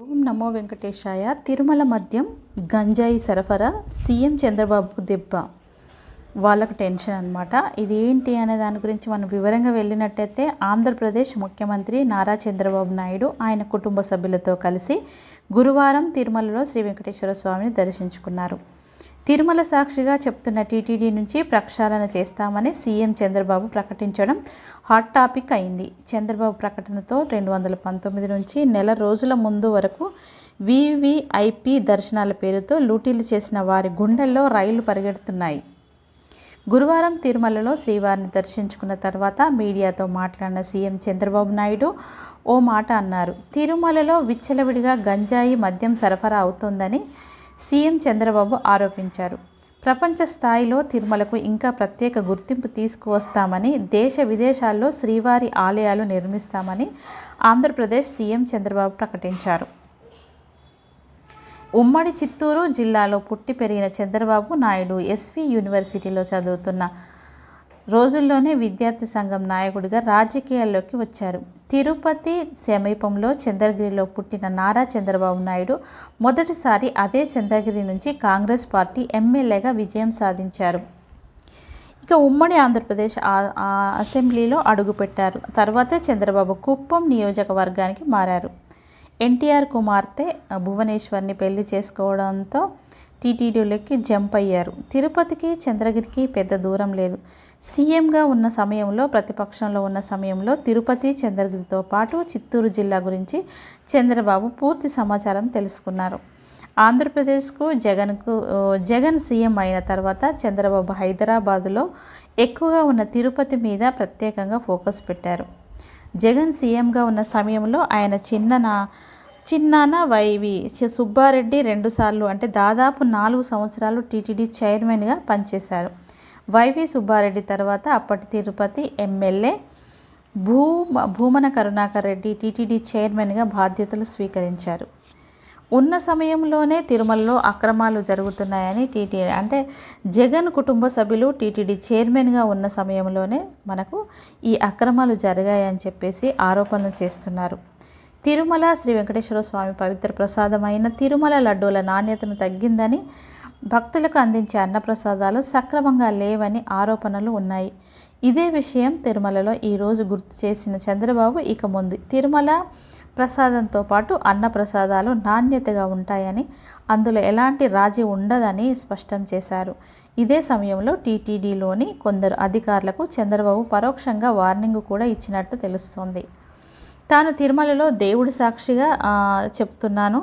ఓం నమో వెంకటేశాయ. తిరుమల మద్యం గంజాయి సరఫరా సీఎం చంద్రబాబు దెబ్బ. వాళ్ళకు టెన్షన్ అనమాట ఇది ఏంటి అనే దాని గురించి మనం వివరంగా వెళ్ళినట్టయితే ఆంధ్రప్రదేశ్ ముఖ్యమంత్రి నారా చంద్రబాబు నాయుడు ఆయన కుటుంబ సభ్యులతో కలిసి గురువారం తిరుమలలో శ్రీ వెంకటేశ్వర స్వామిని దర్శించుకున్నారు. తిరుమల సాక్షిగా చెప్తున్న టీటీడీ నుంచి ప్రక్షాళన చేస్తామని సీఎం చంద్రబాబు ప్రకటించడం హాట్ టాపిక్ అయింది. చంద్రబాబు ప్రకటనతో రెండు వందల పంతొమ్మిది నుంచి నెల రోజుల ముందు వరకు వివిఐపి దర్శనాల పేరుతో లూటీలు చేసిన వారి గుండెల్లో రైళ్ళు పరిగెడుతున్నాయి. గురువారం తిరుమలలో శ్రీవారిని దర్శించుకున్న తర్వాత మీడియాతో మాట్లాడిన సీఎం చంద్రబాబు నాయుడు ఓ మాట అన్నారు. తిరుమలలో విచ్చలవిడిగా గంజాయి మద్యం సరఫరా అవుతోందని సీఎం చంద్రబాబు ఆరోపించారు. ప్రపంచ స్థాయిలో తిరుమలకు ఇంకా ప్రత్యేక గుర్తింపు తీసుకువస్తామని దేశ విదేశాల్లో శ్రీవారి ఆలయాలు నిర్మిస్తామని ఆంధ్రప్రదేశ్ సీఎం చంద్రబాబు ప్రకటించారు. ఉమ్మడి చిత్తూరు జిల్లాలో పుట్టి పెరిగిన చంద్రబాబు నాయుడు ఎస్వి యూనివర్సిటీలో చదువుతున్న రోజుల్లోనే విద్యార్థి సంఘం నాయకుడిగా రాజకీయాల్లోకి వచ్చారు. తిరుపతి సమీపంలో చంద్రగిరిలో పుట్టిన నారా చంద్రబాబు నాయుడు మొదటిసారి అదే చంద్రగిరి నుంచి కాంగ్రెస్ పార్టీ ఎమ్మెల్యేగా విజయం సాధించారు. ఇక ఉమ్మడి ఆంధ్రప్రదేశ్ అసెంబ్లీలో అడుగుపెట్టారు. తర్వాతే చంద్రబాబు కుప్పం నియోజకవర్గానికి మారారు. ఎన్టీఆర్ కుమార్తె భువనేశ్వర్ని పెళ్ళి చేసుకోవడంతో టీటీడీలోకి జంప్ అయ్యారు. తిరుపతికి చంద్రగిరికి పెద్ద దూరం లేదు. సీఎంగా ఉన్న సమయంలో ప్రతిపక్షంలో ఉన్న సమయంలో తిరుపతి చంద్రగిరితో పాటు చిత్తూరు జిల్లా గురించి చంద్రబాబు పూర్తి సమాచారం తెలుసుకున్నారు. ఆంధ్రప్రదేశ్కు జగన్కు జగన్ సీఎం అయిన తర్వాత చంద్రబాబు హైదరాబాదులో ఎక్కువగా ఉన్న తిరుపతి మీద ప్రత్యేకంగా ఫోకస్ పెట్టారు. జగన్ సీఎంగా ఉన్న సమయంలో ఆయన చిన్న చిన్నాన వైవి సుబ్బారెడ్డి రెండుసార్లు అంటే దాదాపు నాలుగు సంవత్సరాలు టీటీడీ చైర్మన్గా పనిచేశారు. వైవి సుబ్బారెడ్డి తర్వాత అప్పటి తిరుపతి ఎమ్మెల్యే. భూ భూమన కరుణాకర్ రెడ్డి టీటీడీ చైర్మన్గా బాధ్యతలు స్వీకరించారు. ఉన్న సమయంలోనే తిరుమలలో అక్రమాలు జరుగుతున్నాయని టీటీడీ అంటే జగన్ కుటుంబ సభ్యులు టీటీడీ చైర్మన్గా ఉన్న సమయంలోనే మనకు ఈ అక్రమాలు జరిగాయని చెప్పేసి ఆరోపణలు చేస్తున్నారు. తిరుమల శ్రీ వెంకటేశ్వర స్వామి పవిత్ర ప్రసాదమైన తిరుమల లడ్డూల నాణ్యతను తగ్గిందని భక్తులకు అందించే అన్నప్రసాదాలు సక్రమంగా లేవని ఆరోపణలు ఉన్నాయి. ఇదే విషయం తిరుమలలో ఈరోజు గుర్తు చేసిన చంద్రబాబు ఇక ముందు. తిరుమల ప్రసాదంతో పాటు అన్నప్రసాదాలు నాణ్యతగా ఉంటాయని అందులో ఎలాంటి రాజీ ఉండదని స్పష్టం చేశారు. ఇదే సమయంలో టీటీడీలోని కొందరు అధికారులకు చంద్రబాబు పరోక్షంగా వార్నింగ్ కూడా ఇచ్చినట్టు తెలుస్తోంది. తాను తిరుమలలో దేవుడి సాక్షిగా చెప్తున్నాను.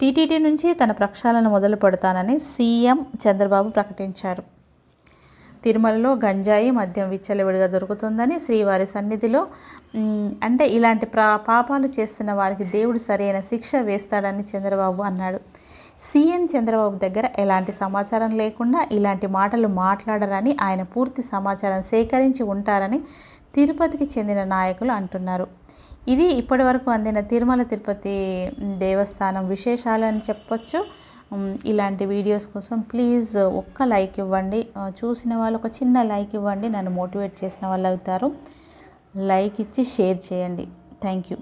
టీటీడీ నుంచి తన ప్రక్షాళన మొదలు పెడతానని సీఎం చంద్రబాబు ప్రకటించారు. తిరుమలలో గంజాయి మద్యం విచ్చలవిడిగా దొరుకుతుందని శ్రీవారి సన్నిధిలో అంటే ఇలాంటి ప్రా పాపాలు చేస్తున్న వారికి దేవుడు సరైన శిక్ష వేస్తాడని చంద్రబాబు అన్నాడు. సీఎం చంద్రబాబు దగ్గర ఎలాంటి సమాచారం లేకుండా ఇలాంటి మాటలు మాట్లాడరని ఆయన పూర్తి సమాచారం సేకరించి ఉంటారని తిరుపతికి చెందిన నాయకులు అంటున్నారు. ఇది ఇప్పటి వరకు అందిన తిరుమల తిరుపతి దేవస్థానం విశేషాలని చెప్పొచ్చు. ఇలాంటి వీడియోస్ కోసం ప్లీజ్ ఒక్క లైక్ ఇవ్వండి. చూసిన వాళ్ళు ఒక చిన్న లైక్ ఇవ్వండి. నన్ను మోటివేట్ చేసిన వాళ్ళు అవుతారు. లైక్ ఇచ్చి షేర్ చేయండి. Thank you.